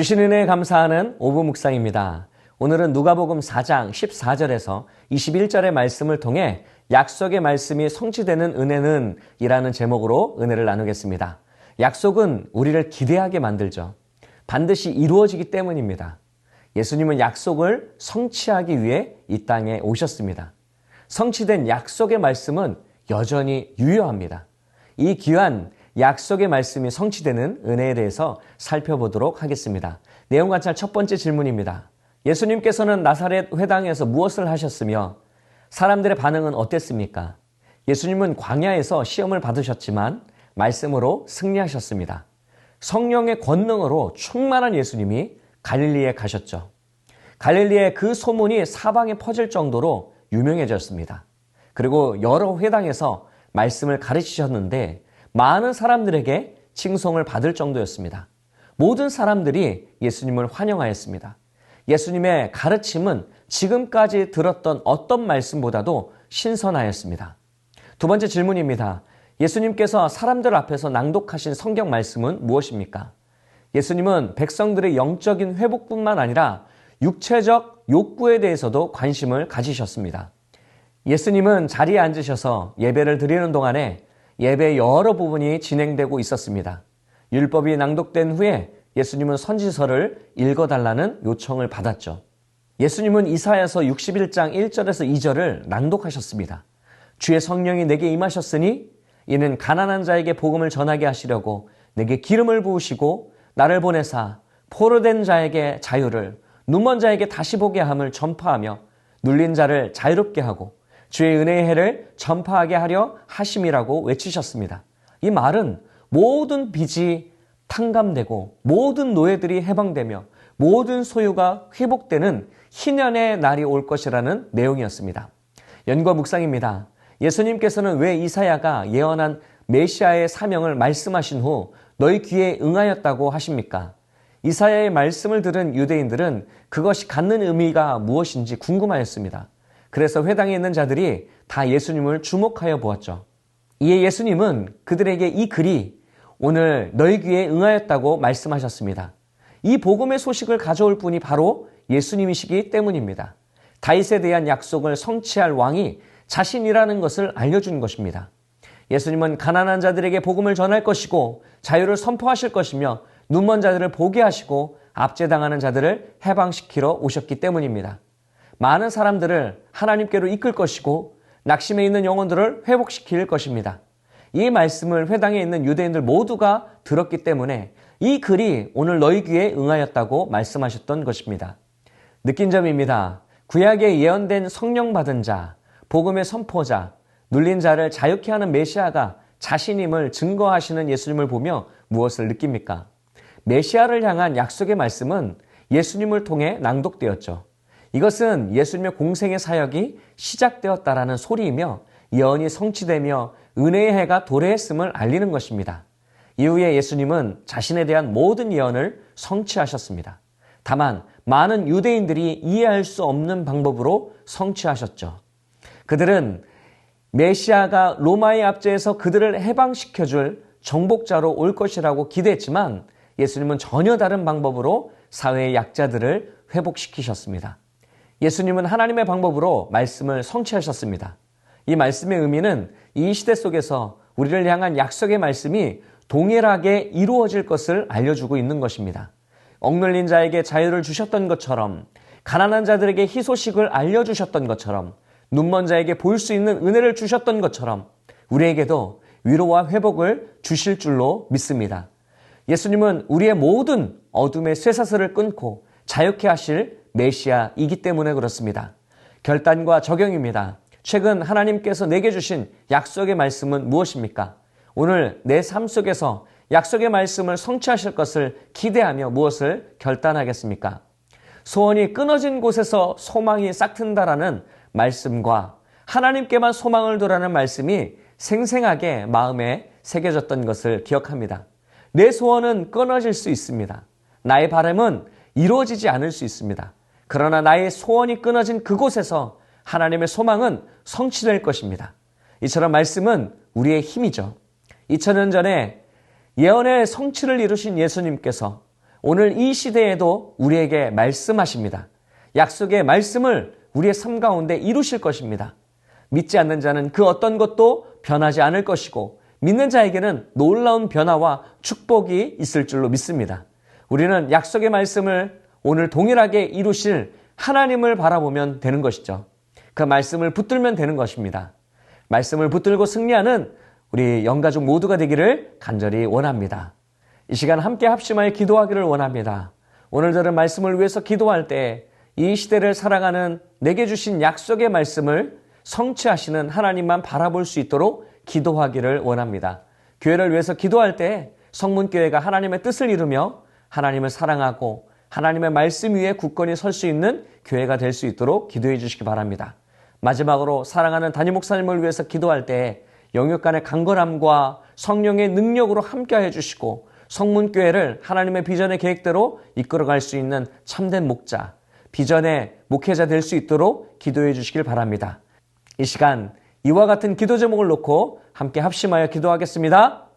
주신 은혜에 감사하는 오부 묵상입니다. 오늘은 누가복음 4장 14절에서 21절의 말씀을 통해 약속의 말씀이 성취되는 은혜는 이라는 제목으로 은혜를 나누겠습니다. 약속은 우리를 기대하게 만들죠. 반드시 이루어지기 때문입니다. 예수님은 약속을 성취하기 위해 이 땅에 오셨습니다. 성취된 약속의 말씀은 여전히 유효합니다. 이 귀한 약속의 말씀이 성취되는 은혜에 대해서 살펴보도록 하겠습니다. 내용 관찰 첫 번째 질문입니다. 예수님께서는 나사렛 회당에서 무엇을 하셨으며 사람들의 반응은 어땠습니까? 예수님은 광야에서 시험을 받으셨지만 말씀으로 승리하셨습니다. 성령의 권능으로 충만한 예수님이 갈릴리에 가셨죠. 갈릴리의 그 소문이 사방에 퍼질 정도로 유명해졌습니다. 그리고 여러 회당에서 말씀을 가르치셨는데 많은 사람들에게 칭송을 받을 정도였습니다. 모든 사람들이 예수님을 환영하였습니다. 예수님의 가르침은 지금까지 들었던 어떤 말씀보다도 신선하였습니다. 두 번째 질문입니다. 예수님께서 사람들 앞에서 낭독하신 성경 말씀은 무엇입니까? 예수님은 백성들의 영적인 회복뿐만 아니라 육체적 욕구에 대해서도 관심을 가지셨습니다. 예수님은 자리에 앉으셔서 예배를 드리는 동안에 예배 여러 부분이 진행되고 있었습니다. 율법이 낭독된 후에 예수님은 선지서를 읽어달라는 요청을 받았죠. 예수님은 이사야서 61장 1절에서 2절을 낭독하셨습니다. 주의 성령이 내게 임하셨으니 이는 가난한 자에게 복음을 전하게 하시려고 내게 기름을 부으시고 나를 보내사 포로된 자에게 자유를 눈먼 자에게 다시 보게 함을 전파하며 눌린 자를 자유롭게 하고 주의 은혜의 해를 전파하게 하려 하심이라고 외치셨습니다. 이 말은 모든 빚이 탕감되고 모든 노예들이 해방되며 모든 소유가 회복되는 희년의 날이 올 것이라는 내용이었습니다. 연과 묵상입니다. 예수님께서는 왜 이사야가 예언한 메시아의 사명을 말씀하신 후 너희 귀에 응하였다고 하십니까? 이사야의 말씀을 들은 유대인들은 그것이 갖는 의미가 무엇인지 궁금하였습니다. 그래서 회당에 있는 자들이 다 예수님을 주목하여 보았죠. 이에 예수님은 그들에게 이 글이 오늘 너희 귀에 응하였다고 말씀하셨습니다. 이 복음의 소식을 가져올 분이 바로 예수님이시기 때문입니다. 다윗에 대한 약속을 성취할 왕이 자신이라는 것을 알려준 것입니다. 예수님은 가난한 자들에게 복음을 전할 것이고 자유를 선포하실 것이며 눈먼 자들을 보게 하시고 압제당하는 자들을 해방시키러 오셨기 때문입니다. 많은 사람들을 하나님께로 이끌 것이고 낙심해 있는 영혼들을 회복시킬 것입니다. 이 말씀을 회당에 있는 유대인들 모두가 들었기 때문에 이 글이 오늘 너희 귀에 응하였다고 말씀하셨던 것입니다. 느낀 점입니다. 구약에 예언된 성령 받은 자, 복음의 선포자, 눌린 자를 자유케 하는 메시아가 자신임을 증거하시는 예수님을 보며 무엇을 느낍니까? 메시아를 향한 약속의 말씀은 예수님을 통해 낭독되었죠. 이것은 예수님의 공생의 사역이 시작되었다라는 소리이며 예언이 성취되며 은혜의 해가 도래했음을 알리는 것입니다. 이후에 예수님은 자신에 대한 모든 예언을 성취하셨습니다. 다만 많은 유대인들이 이해할 수 없는 방법으로 성취하셨죠. 그들은 메시아가 로마의 압제에서 그들을 해방시켜 줄 정복자로 올 것이라고 기대했지만 예수님은 전혀 다른 방법으로 사회의 약자들을 회복시키셨습니다. 예수님은 하나님의 방법으로 말씀을 성취하셨습니다. 이 말씀의 의미는 이 시대 속에서 우리를 향한 약속의 말씀이 동일하게 이루어질 것을 알려주고 있는 것입니다. 억눌린 자에게 자유를 주셨던 것처럼 가난한 자들에게 희소식을 알려주셨던 것처럼 눈먼 자에게 볼 수 있는 은혜를 주셨던 것처럼 우리에게도 위로와 회복을 주실 줄로 믿습니다. 예수님은 우리의 모든 어둠의 쇠사슬을 끊고 자유케 하실 메시아이기 때문에 그렇습니다. 결단과 적용입니다. 최근 하나님께서 내게 주신 약속의 말씀은 무엇입니까? 오늘 내 삶 속에서 약속의 말씀을 성취하실 것을 기대하며 무엇을 결단하겠습니까? 소원이 끊어진 곳에서 소망이 싹튼다라는 말씀과 하나님께만 소망을 두라는 말씀이 생생하게 마음에 새겨졌던 것을 기억합니다. 내 소원은 끊어질 수 있습니다. 나의 바람은 이루어지지 않을 수 있습니다. 그러나 나의 소원이 끊어진 그곳에서 하나님의 소망은 성취될 것입니다. 이처럼 말씀은 우리의 힘이죠. 2000년 전에 예언의 성취를 이루신 예수님께서 오늘 이 시대에도 우리에게 말씀하십니다. 약속의 말씀을 우리의 삶 가운데 이루실 것입니다. 믿지 않는 자는 그 어떤 것도 변하지 않을 것이고 믿는 자에게는 놀라운 변화와 축복이 있을 줄로 믿습니다. 우리는 약속의 말씀을 오늘 동일하게 이루실 하나님을 바라보면 되는 것이죠. 그 말씀을 붙들면 되는 것입니다. 말씀을 붙들고 승리하는 우리 영가족 모두가 되기를 간절히 원합니다. 이 시간 함께 합심하여 기도하기를 원합니다. 오늘 들은 말씀을 위해서 기도할 때 이 시대를 살아가는 내게 주신 약속의 말씀을 성취하시는 하나님만 바라볼 수 있도록 기도하기를 원합니다. 교회를 위해서 기도할 때 성문교회가 하나님의 뜻을 이루며 하나님을 사랑하고 하나님의 말씀 위에 굳건히 설 수 있는 교회가 될 수 있도록 기도해 주시기 바랍니다. 마지막으로 사랑하는 담임 목사님을 위해서 기도할 때 영역 간의 강건함과 성령의 능력으로 함께 해 주시고 성문교회를 하나님의 비전의 계획대로 이끌어갈 수 있는 참된 목자, 비전의 목회자 될 수 있도록 기도해 주시길 바랍니다. 이 시간 이와 같은 기도 제목을 놓고 함께 합심하여 기도하겠습니다.